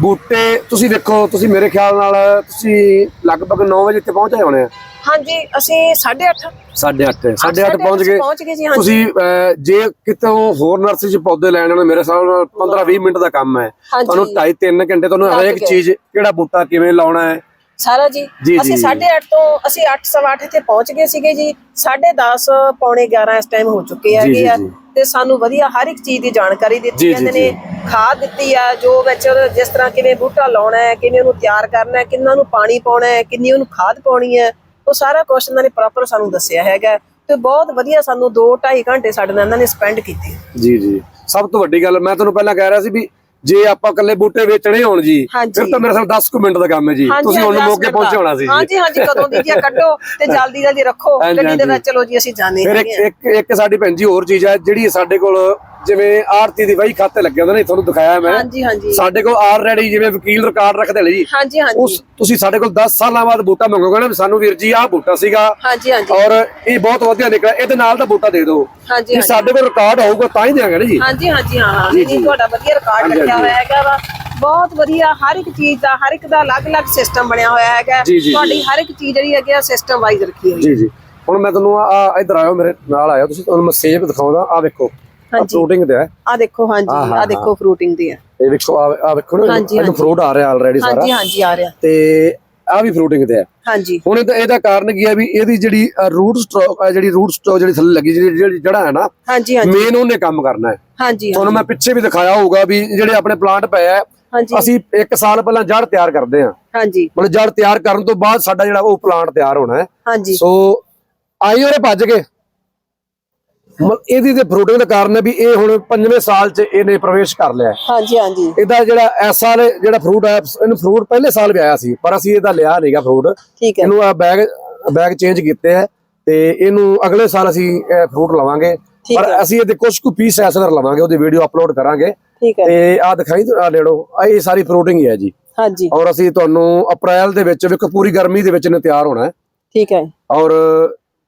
ਬੂਟੇ ਤੁਸੀਂ ਦੇਖੋ ਤੁਸੀਂ ਮੇਰੇ ਖਿਆਲ ਨਾਲ ਤੁਸੀਂ ਲਗਭਗ 9 ਵਜੇ ਇੱਥੇ ਪਹੁੰਚੇ ਹੋਣੇ ਆ। ਹਾਂਜੀ ਅਸੀਂ 8:30 8:30 8:30 ਪਹੁੰਚ ਗਏ। ਪਹੁੰਚ ਗਏ ਜੀ ਹਾਂਜੀ। ਤੁਸੀਂ ਅਹ, ਜੇ ਕਿਤੇ ਹੋਰ ਨਰਸਰੀ ਚ ਪੌਦੇ ਲੈਣ ਨੂੰ ਮੇਰੇ ਹਿਸਾਬ ਨਾਲ 15-20 ਮਿੰਟ ਦਾ ਕੰਮ ਹੈ। ਹਾਂਜੀ। ਤੁਹਾਨੂੰ 2.5-3 ਘੰਟੇ ਤੁਹਾਨੂੰ ਲੱਗ ਹਰੇਕ ਗਏ। ਚੀਜ਼ ਕਿਹੜਾ ਬੂਟਾ ਕਿਵੇਂ ਲਾਉਣਾ ਹੈ। ਸਾਰਾ ਜੀ ਜੀ, ਅਸੀਂ ਜੀ। 8:30 ਤੋਂ ਅਸੀਂ 8:30 ਇੱਥੇ ਪਹੁੰਚ ਗਏ ਸੀਗੇ ਜੀ। 10:30 ਪੌਣੇ 11 ਇਸ ਟਾਈਮ ਹੋ ਚੁੱਕੇ ਜੀ, ਹੈਗੇ ਜੀ, ਆ। ਜੀ। ਤੇ ਸਾਨੂੰ ਵਧੀਆ ਹਰ ਇੱਕ ਚੀਜ਼ ਦੀ ਜਾਣਕਾਰੀ ਦਿੱਤੀ ਜਾਂਦੇ ਨੇ ਖਾਦ ਦਿੱਤੀ ਆ ਜੋ ਵਿੱਚ ਜਿਸ ਤਰ੍ਹਾਂ ਕਿਵੇਂ ਬੂਟਾ ਲਾਉਣਾ ਹੈ ਕਿਵੇਂ ਉਹਨੂੰ ਤਿਆਰ ਕਰਨਾ ਹੈ ਕਿੰਨਾ ਨੂੰ ਪਾਣੀ ਪਾਉਣਾ ਹੈ ਕਿੰਨੀ ਉਹਨੂੰ ਖਾਦ ਪਾਉਣੀ ਹੈ ਉਹ ਸਾਰਾ ਕੁਝ ਇਹਨਾਂ ਨੇ ਪ੍ਰੋਪਰ ਸਾਨੂੰ ਦੱਸਿਆ ਹੈਗਾ ਤੇ ਬਹੁਤ ਵਧੀਆ ਸਾਨੂੰ 2 2.5 ਘੰਟੇ ਸਾਡੇ ਨਾਲ ਇਹਨਾਂ ਨੇ ਸਪੈਂਡ ਕੀਤੇ। ਜੀ ਜੀ। ਸਭ ਤੋਂ ਵੱਡੀ ਗੱਲ ਮੈਂ ਤੁਹਾਨੂੰ ਪਹਿਲਾਂ ਕਹਿ ਰਿਹਾ ਸੀ ਵੀ ਜੇ ਆਪਾਂ ਇਕੱਲੇ ਬੂਟੇ ਵੇਚਣੇ ਹੋਣ ਜੀ। ਫਿਰ ਤਾਂ ਮੇਰੇ ਸਾਲ 10 ਕੁ ਮਿੰਟ ਦਾ ਕੰਮ ਹੈ ਜੀ ਤੁਸੀਂ ਹੁਣ ਮੌਕੇ ਦਸ ਪਹੁੰਚੇ ਮਿੰਟ ਹੋਣਾ ਸੀ ਜੀ ਹਾਂਜੀ ਹਾਂਜੀ ਕਦੋਂ ਦੀ ਜੀ ਕੱਢੋ ਤੇ ਜਲਦੀ ਜਲਦੀ ਰੱਖੋ ਗੱਡੀ ਦੇ। ਵਿੱਚ ਚਲੋ ਜੀ ਅਸੀਂ ਜਾਣੇ ਫਿਰ। ਇੱਕ ਇੱਕ ਸਾਡੀ ਭੈਣ ਜੀ ਹੋਰ ਚੀਜ਼ ਹੈ ਜਿਹੜੀ ਸਾਡੇ ਕੋਲ ਜਿਵੇਂ ਆਰਤੀ ਦੀ ਵਹੀ ਖਾਤੇ ਲੱਗੇ ਹੁੰਦੇ ਨੇ ਤੁਹਾਨੂੰ ਦਿਖਾਇਆ ਮੈਂ। ਹਾਂਜੀ ਹਾਂਜੀ। ਸਾਡੇ ਕੋਲ ਆਲਰੇਡੀ ਜਿਵੇਂ ਵਕੀਲ ਰਿਕਾਰਡ ਰੱਖਦੇ ਨੇ ਜੀ। ਹਾਂਜੀ ਹਾਂਜੀ। ਉਸ ਤੁਸੀਂ ਸਾਡੇ ਕੋਲ 10 ਸਾਲਾਂ ਬਾਅਦ ਬੂਟਾ ਮੰਗੋਗੇ ਨਾ ਸਾਨੂੰ ਵੀਰ ਜੀ ਆਹ ਬੂਟਾ ਸੀਗਾ। ਹਾਂਜੀ ਹਾਂਜੀ। ਔਰ ਇਹ ਬਹੁਤ ਵਧੀਆ ਨਿਕਲਿਆ ਇਹਦੇ ਨਾਲ ਦਾ ਬੂਟਾ ਦੇ ਦਿਓ। ਹਾਂਜੀ ਹਾਂਜੀ। ਸਾਡੇ ਕੋਲ ਰਿਕਾਰਡ ਹੋਊਗਾ ਤਾਂ ਹੀ ਦੇਵਾਂਗੇ ਨਾ ਜੀ। ਹਾਂਜੀ ਹਾਂਜੀ ਹਾਂ ਹਾਂ। ਜੀ। ਤੁਹਾਡਾ ਵਧੀਆ ਰਿਕਾਰਡ ਰੱਖਿਆ। ਹੋਇਆ ਹੈਗਾ ਵਾ। ਬਹੁਤ ਵਧੀਆ ਹਰ ਇੱਕ ਚੀਜ਼ ਦਾ ਹਰ ਇੱਕ ਦਾ ਅਲੱਗ-ਅਲੱਗ ਸਿਸਟਮ ਬਣਿਆ ਹੋਇਆ ਹੈਗਾ। ਤੁਹਾਡੀ ਹਰ ਇੱਕ ਚੀਜ਼ ਜਿਹੜੀ ਹੈਗੀ ਆ ਸਿਸਟਮ ਵਾਈਜ਼ ਰੱਖੀ ਹੋਈ ਹੈ। ਜੀ ਜੀ। ਹੁਣ ਮੈਂ ਤੁਹਾਨੂੰ ਆ ਇੱਧਰ ਆਇਓ ਮੇਰੇ ਨਾਲ ਆਇਓ ਤੁਸੀਂ ਤੁਹਾਨੂੰ ਮੈਂ ਸੇਬ ਦਿਖਾਉਂਦਾ ਆ ਵੇਖੋ। ਫਰੂਟਿੰਗ ਤੇ ਹੈ ਆ। ਦੇਖੋ ਹਾਂਜੀ ਆ ਦੇਖੋ ਫਰੂਟਿੰਗ ਦੀ ਹੈ ਇਹ ਵੇਖੋ ਆ ਆ ਵੇਖੋ ਨਾ ਇਹਨੂੰ। ਫਰੂਟ ਆ ਰਿਹਾ ਆਲਰੇਡੀ ਸਾਰਾ। ਹਾਂਜੀ ਹਾਂਜੀ ਆ ਰਿਹਾ। ਤੇ ਆ ਵੀ ਫਰੂਟਿੰਗ ਤੇ ਹੈ ਹਾਂਜੀ। ਹੁਣ ਇਹਦਾ ਇਹਦਾ ਕਾਰਨ ਕੀ ਹੈ ਵੀ ਇਹਦੀ ਜਿਹੜੀ ਰੂਟ ਸਟ੍ਰੋਕ ਜਿਹੜੀ ਰੂਟ ਸਟ੍ਰੋਕ ਜਿਹੜੀ ਥੱਲੇ ਲੱਗੀ ਜਿਹੜੀ ਜਿਹੜੀ ਜੜਾ ਹੈ ਨਾ ਹਾਂਜੀ ਹਾਂਜੀ। ਮੇਨ ਉਹਨੇ ਕੰਮ ਕਰਨਾ ਹੈ। ਹਾਂਜੀ ਤੁਹਾਨੂੰ ਮੈਂ ਪਿੱਛੇ ਵੀ ਦਿਖਾਇਆ ਹੋਊਗਾ ਵੀ ਜਿਹੜੇ ਆਪਣੇ ਪਲਾਂਟ ਪਏ ਆ ਅਸੀਂ 1 ਸਾਲ ਪਹਿਲਾਂ ਜੜ ਤਿਆਰ ਕਰਦੇ ਹਾਂ। ਹਾਂਜੀ। ਮਤਲਬ ਜੜ ਤਿਆਰ ਕਰਨ ਤੋਂ ਬਾਅਦ ਸਾਡਾ ਜਿਹੜਾ ਉਹ ਪਲਾਂਟ ਤਿਆਰ ਹੋਣਾ ਹੈ। ਹਾਂਜੀ। ਸੋ ਆਈ ਉਹਨੇ ਭੱਜ ਕੇ ਇਹਦੀ ਤੇ ਫਰੂਟਿੰਗ ਦਾ ਕਾਰਨ ਹੈ ਵੀ ਇਹ ਹੁਣ ਪੰਜਵੇਂ ਸਾਲ 'ਚ ਇਹਨੇ ਪ੍ਰਵੇਸ਼ ਕਰ ਲਿਆ। ਹਾਂਜੀ ਹਾਂਜੀ। ਇਹਦਾ ਜਿਹੜਾ ਇਸ ਸਾਲ ਜਿਹੜਾ ਫਰੂਟ ਹੈ ਇਹਨੂੰ ਫਰੂਟ ਪਹਿਲੇ ਸਾਲ ਵੀ ਆਇਆ ਸੀ ਪਰ ਅਸੀਂ ਇਹਦਾ ਲਿਆ ਨਹੀਂਗਾ ਫਰੂਟ ਠੀਕ ਹੈ। ਇਹਨੂੰ ਆ ਬੈਗ ਬੈਗ ਚੇਂਜ ਕੀਤੇ ਹੈ ਤੇ ਇਹਨੂੰ ਅਗਲੇ ਸਾਲ ਅਸੀਂ ਫਰੂਟ ਲਵਾਂਗੇ। ਪਰ ਅਸੀਂ ਇਹਦੇ ਕੁਝ ਕੁ ਪੀਸ ਐਸ ਵਾਰ ਲਵਾਂਗੇ ਉਹਦੀ ਵੀਡੀਓ ਅਪਲੋਡ ਕਰਾਂਗੇ। ਠੀਕ ਹੈ। ਤੇ ਆ ਦਿਖਾਈ ਆ ਆ ਇਹ ਸਾਰੀ ਫਰੂਟਿੰਗ ਹੀ ਹੈ ਜੀ। ਹਾਂਜੀ। ਔਰ ਅਸੀਂ ਤੁਹਾਨੂੰ ਅਪ੍ਰੈਲ ਦੇ ਵਿੱਚ ਵੇਖੋ ਪੂਰੀ ਗਰਮੀ ਦੇ ਵਿੱਚ ਇਹਨੇ ਤਿਆਰ ਹੋਣਾ ਹੈ। ਠੀਕ ਹੈ। ਔਰ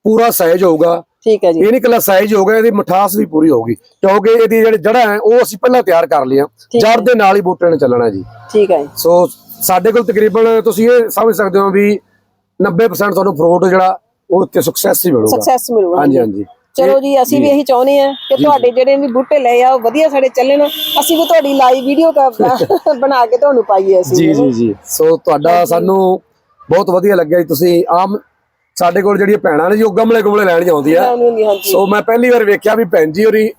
ਪੂਰਾ ਸਾਈਜ਼ ਹੋਊਗਾ। ਠੀਕ ਹੈ ਜੀ। ਇਹ ਨਹੀਂ ਕੱਲਾ ਸਾਈਜ਼ ਹੋਊਗਾ ਇਹਦੀ ਮਿਠਾਸ ਵੀ ਪੂਰੀ ਹੋਊਗੀ। ਕਿਉਂਕਿ ਇਹਦੀ ਜਿਹੜੀ ਜੜ੍ਹਾਂ ਹੈ ਉਹ ਅਸੀਂ ਪਹਿਲਾਂ ਤਿਆਰ ਕਰ ਠੀਕ ਜੜ ਦੇ ਨਾਲ ਹੀ ਬੂਟੇ ਨੇ ਚੱਲਣਾ ਜੀ। ਠੀਕ ਹੈ। ਸੋ ਸਾਡੇ ਕੋਲ ਤਕਰੀਬਨ ਤੁਸੀਂ ਇਹ ਸਮਝ ਸਕਦੇ ਹੋ ਵੀ 90% ਤੁਹਾਨੂੰ ਫਰੂਟ ਜਿਹੜਾ ਉਹ ਉੱਤੇ ਸਕਸੈਸ ਹੀ ਮਿਲੂਗਾ। ਸਕਸੈਸ ਮਿਲੂਗਾ ਹਾਂਜੀ ਹਾਂਜੀ। ਚਲੋ ਜੀ ਅਸੀਂ ਵੀ ਇਹੀ ਚਾਹੁੰਦੇ ਆ ਕਿ ਤੁਹਾਡੇ ਜਿਹੜੇ ਵੀ ਬੂਟੇ ਲਏ ਆ ਉਹ ਵਧੀਆ ਸਾਡੇ ਚੱਲਣ। ਅਸੀਂ ਵੀ ਤੁਹਾਡੀ ਲਾਈਵ ਵੀਡੀਓ ਬਣਾ ਕੇ ਤੁਹਾਨੂੰ ਪਾਈਏ ਅਸੀਂ। ਜੀ ਜੀ ਜੀ। ਸੋ ਤੁਹਾਡਾ ਸਾਨੂੰ ਬਹੁਤ ਵਧੀਆ ਲੱਗਿਆ ਜੀ। ਤੁਸੀਂ ਆਮ ਸਾਡੇ ਕੋਲ ਜਿਹੜੀਆਂ ਭੈਣਾਂ ਨੇ ਜੀ ਉਹ ਗਮਲੇ ਗੁਮਲੇ ਲੈਣ ਜਾਂਦੀਆਂ ਸੋ ਮੈਂ ਪਹਿਲੀ ਵਾਰ ਵੇਖਿਆ ਵੀ ਭੈਣ ਜੀ ਹੋਰੀ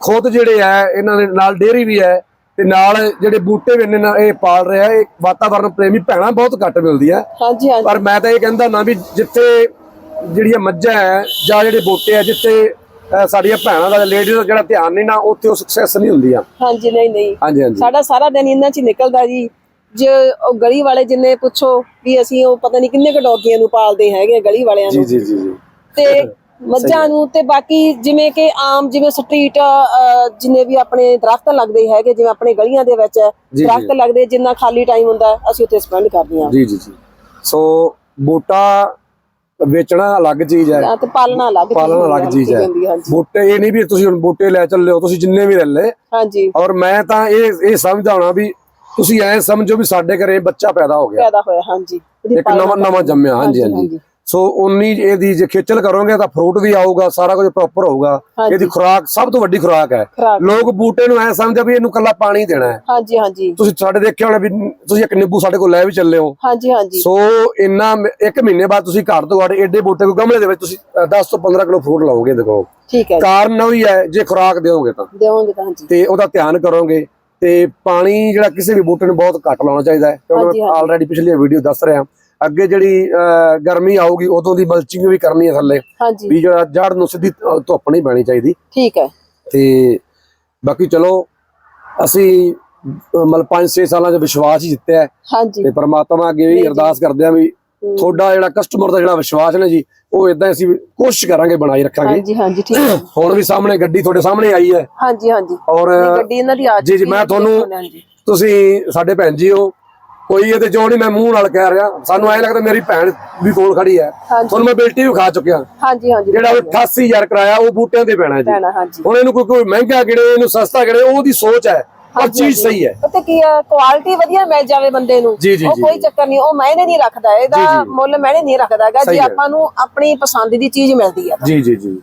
ਖੁਦ ਜਿਹੜੇ ਆ ਇਹਨਾਂ ਦੇ ਨਾਲ ਡੇਅਰੀ ਵੀ ਹੈ ਤੇ ਨਾਲ ਜਿਹੜੇ ਬੂਟੇ ਵੀ ਇਹਨਾਂ ਇਹ ਪਾਲ ਰਿਹਾ ਇਹ ਵਾਤਾਵਰਨ ਪ੍ਰੇਮੀ ਭੈਣਾਂ ਬਹੁਤ ਘੱਟ ਮਿਲਦੀਆਂ। ਹਾਂਜੀ ਹਾਂਜੀ। ਪਰ ਮੈਂ ਤਾਂ ਇਹ ਕਹਿੰਦਾ ਨਾ ਵੀ ਜਿੱਥੇ ਜਿਹੜੀਆਂ ਮੱਝਾਂ ਹੈ ਜਾਂ ਜਿਹੜੇ ਬੂਟੇ ਆ ਜਿੱਥੇ ਸਾਡੀਆਂ ਭੈਣਾਂ ਦਾ ਲੇਡੀਜ਼ ਦਾ ਜਿਹੜਾ ਧਿਆਨ ਨਹੀਂ ਨਾ ਉੱਥੇ ਉਹ ਸਕਸੈਸ ਨਹੀਂ ਹੁੰਦੀਆਂ। ਹਾਂਜੀ ਨਹੀਂ ਨਹੀਂ। ਹਾਂਜੀ ਹਾਂਜੀ। ਸਾਡਾ ਸਾਰਾ ਦਿਨ ਇਹਨਾਂ 'ਚ ਨਿਕਲਦਾ ਜੀ। ਜੇ ਉਹ ਗਲੀ ਵਾਲੇ ਜਿੰਨੇ ਪੁੱਛੋ ਵੀ ਅਸੀਂ ਉਹ ਪਤਾ ਨਹੀਂ ਕਿੰਨੇ ਕੁ ਡੌਗੀਆਂ ਨੂੰ ਪਾਲਦੇ ਹੈਗੇ ਆ ਗਲੀ ਵਾਲਿਆਂ ਨੂੰ। ਜੀ ਜੀ ਜੀ ਤੇ ਮੱਝਾਂ ਨੂੰ ਤੇ ਬਾਕੀ ਜਿਵੇਂ ਕਿ ਆਮ ਜਿਵੇਂ ਸਟਰੀਟ ਜਿੰਨੇ ਵੀ ਆਪਣੇ ਦਰਖਤ ਲੱਗਦੇ ਹੈਗੇ ਜਿਵੇਂ ਆਪਣੇ ਗਲੀਆਂ ਦੇ ਵਿੱਚ। ਦਰਖਤ ਲੱਗਦੇ ਜਿੰਨਾ ਖਾਲੀ ਟਾਈਮ ਹੁੰਦਾ ਅਸੀਂ ਉੱਥੇ ਸਪੈਂਡ ਕਰਦੇ ਹਾਂ। ਜੀ ਜੀ ਜੀ। ਸੋ ਬੂਟਾ ਵੇਚਣਾ ਅਲੱਗ ਚੀਜ਼ ਹੈ। ਤੇ ਪਾਲਣਾ ਅਲੱਗ ਪਾਲਣਾ ਅਲੱਗ ਚੀਜ਼ ਹੈ। ਬੂਟੇ ਇਹ ਨਹੀਂ ਵੀ ਤੁਸੀਂ ਹੁਣ ਬੂਟੇ ਲੈ ਚੱਲੇ ਹੋ ਤੁਸੀਂ ਜਿੰਨੇ ਵੀ ਲੈ ਲੈ ਹਾਂਜੀ। ਔਰ ਮੈਂ ਤਾਂ ਇਹ ਇਹ ਸਮਝਾਉਣਾ ਵੀ ਤੁਸੀਂ ਐ ਸਮਝੋ ਵੀ ਸਾਡੇ ਘਰੇ ਬੱਚਾ ਪੈਦਾ ਹੋ ਗਿਆ। ਪੈਦਾ ਹੋਇਆ ਹਾਂਜੀ। ਇੱਕ ਨਵਾਂ ਨਵਾਂ ਜੰਮਿਆ ਹਾਂਜੀ ਹਾਂਜੀ। ਸੋ ਉਨੀ ਇਹਦੀ ਜੇ ਖੇਚਲ ਕਰੋਗੇ ਤਾਂ ਫਰੂਟ ਵੀ ਆਊਗਾ ਸਾਰਾ ਕੁਝ ਪ੍ਰੋਪਰ ਹੋਊਗਾ। ਇਹਦੀ ਖੁਰਾਕ ਸਭ ਤੋਂ ਵੱਡੀ ਖੁਰਾਕ ਹੈ। ਲੋਕ ਬੂਟੇ ਨੂੰ ਐ ਸਮਝਦੇ ਵੀ ਇਹਨੂੰ ਕੱਲਾ ਪਾਣੀ ਦੇਣਾ ਹੈ। ਹਾਂਜੀ ਹਾਂਜੀ। ਤੁਸੀਂ ਸਾਡੇ ਦੇਖਿਆ ਹੋਣਾ ਵੀ ਤੁਸੀਂ ਇੱਕ ਨਿੰਬੂ ਸਾਡੇ ਕੋਲ ਲੈ ਵੀ ਚੱਲੇ ਹੋ। ਹਾਂਜੀ ਹਾਂਜੀ। ਸੋ ਇੰਨਾ ਇੱਕ ਮਹੀਨੇ ਬਾਅਦ ਤੁਸੀਂ ਘਰ ਤੋਂ ਘਰ ਏਡੇ ਬੂਟੇ ਕੋ ਗਮਲੇ ਦੇ ਵਿੱਚ ਤੁਸੀਂ ਅ, 10 ਤੋਂ 15 ਕਿਲੋ ਫਰੂਟ ਲਾਓਗੇ ਦੇਖੋ। ਠੀਕ ਹੈ ਕਾਰਨ ਉਹੀ ਹੈ ਜੇ ਖੁਰਾਕ ਦਿਓਗੇ ਤਾਂ। ਦੇਵਾਂਗੇ ਤਾਂ ਹਾਂਜੀ। ਤੇ ਉਹਦਾ ਧਿਆਨ ਕਰੋਗੇ। ਤੇ ਪਾਣੀ ਜਿਹੜਾ ਕਿਸੇ ਵੀ ਬੂਟੇ ਨੂੰ ਬਹੁਤ ਘੱਟ ਲਾਉਣਾ ਚਾਹੀਦਾ ਹੈ ਕਿਉਂਕਿ। ਆਲਰੇਡੀ ਪਿਛਲੀ ਵੀਡੀਓ ਦੱਸ ਰਿਹਾ। ਅੱਗੇ ਜਿਹੜੀ ਗਰਮੀ ਆਊਗੀ ਉਦੋਂ ਦੀ ਮਲਚਿੰਗ ਵੀ ਕਰਨੀ ਹੈ ਥੱਲੇ। ਵੀ ਜਿਹੜਾ ਜੜ ਨੂੰ ਸਿੱਧੀ ਧੁੱਪ ਨਹੀਂ ਪੈਣੀ ਚਾਹੀਦੀ। ਠੀਕ ਹੈ। ਤੇ ਬਾਕੀ ਚਲੋ ਅਸੀਂ ਮਤਲਬ 5-6 ਸਾਲਾਂ ਚ ਵਿਸ਼ਵਾਸ ਹੀ ਜਿੱਤਿਆ ਹੈ। ਤੇ ਪ੍ਰਮਾਤਮਾ ਅੱਗੇ ਵੀ ਅਰਦਾਸ ਕਰਦੇ ਆ ਵੀ ਤੁਹਾਡਾ ਜਿਹੜਾ ਕਸਟਮਰ ਦਾ ਜਿਹੜਾ ਵਿਸ਼ਵਾਸ ਨੇ ਜੀ ਉਹ ਇਦਾਂ ਅਸੀਂ ਕੋਸ਼ਿਸ਼ ਕਰਾਂਗੇ ਬਣਾਈ ਰੱਖਾਂਗੇ। ਹਾਂਜੀ ਹਾਂਜੀ ਠੀਕ ਹੈ। ਹੁਣ ਵੀ ਸਾਹਮਣੇ ਗੱਡੀ ਤੁਹਾਡੇ ਸਾਹਮਣੇ ਆਈ ਹੈ। ਹਾਂਜੀ ਹਾਂਜੀ। ਔਰ ਗੱਡੀ ਇਹਨਾਂ ਦੀ ਆ ਜੀ ਜੀ ਮੈਂ ਤੁਹਾਨੂੰ ਤੁਸੀਂ ਸਾਡੇ ਭੈਣ ਜੀ ਹੋ ਕੋਈ ਇਹਦੇ ਚੋਂ ਨਹੀਂ ਮੈਂ ਮੂੰਹ ਨਾਲ ਕਹਿ ਰਿਹਾ ਸਾਨੂੰ ਐਂ ਲੱਗਦਾ ਮੇਰੀ ਭੈਣ ਵੀ ਕੋਲ ਖੜੀ ਹੈ। ਤੁਹਾਨੂੰ ਮੈਂ ਬੇਲਟੀ ਵੀ ਖਾ ਚੁੱਕਿਆ। ਹਾਂਜੀ ਹਾਂਜੀ ਜਿਹੜਾ ਉਹ 88000 ਕਰਾਇਆ ਉਹ ਬੂਟਿਆਂ ਤੇ ਪੈਣਾ ਜੀ। ਹੁਣ ਇਹਨੂੰ ਕੋਈ ਕੋਈ ਮਹਿੰਗਾ ਕਿਹੜੇ ਇਹਨੂੰ ਸਸਤਾ ਕਿਹੜੇ ਉਹਦੀ ਸੋਚ ਹੈ। ਹਾਂਜੀ, ਚੀਜ਼ ਸਹੀ ਹੈ। ਪਤਾ ਕੀ ਹੈ ਕੁਆਲਿਟੀ ਵਧੀਆ ਮਿਲ ਜਾਵੇ ਬੰਦੇ ਨੂੰ। ਜੀ, ਜੀ, ਉਹ ਜੀ, ਕੋਈ। ਚੱਕਰ ਨਹੀਂ ਉਹ ਮਾਇਨੇ ਨਹੀਂ ਰੱਖਦਾ ਜੀ, ਇਹਦਾ ਜੀ। ਮੁੱਲ ਮਾਇਨੇ ਨਹੀਂ ਰੱਖਦਾ ਹੈਗਾ ਸਹੀ ਜੇ ਹੈ। ਆਪਾਂ ਨੂੰ ਆਪਣੀ ਪਸੰਦ ਦੀ ਚੀਜ਼ ਮਿਲਦੀ ਹੈ ਜੀ ਜੀ ਜੀ।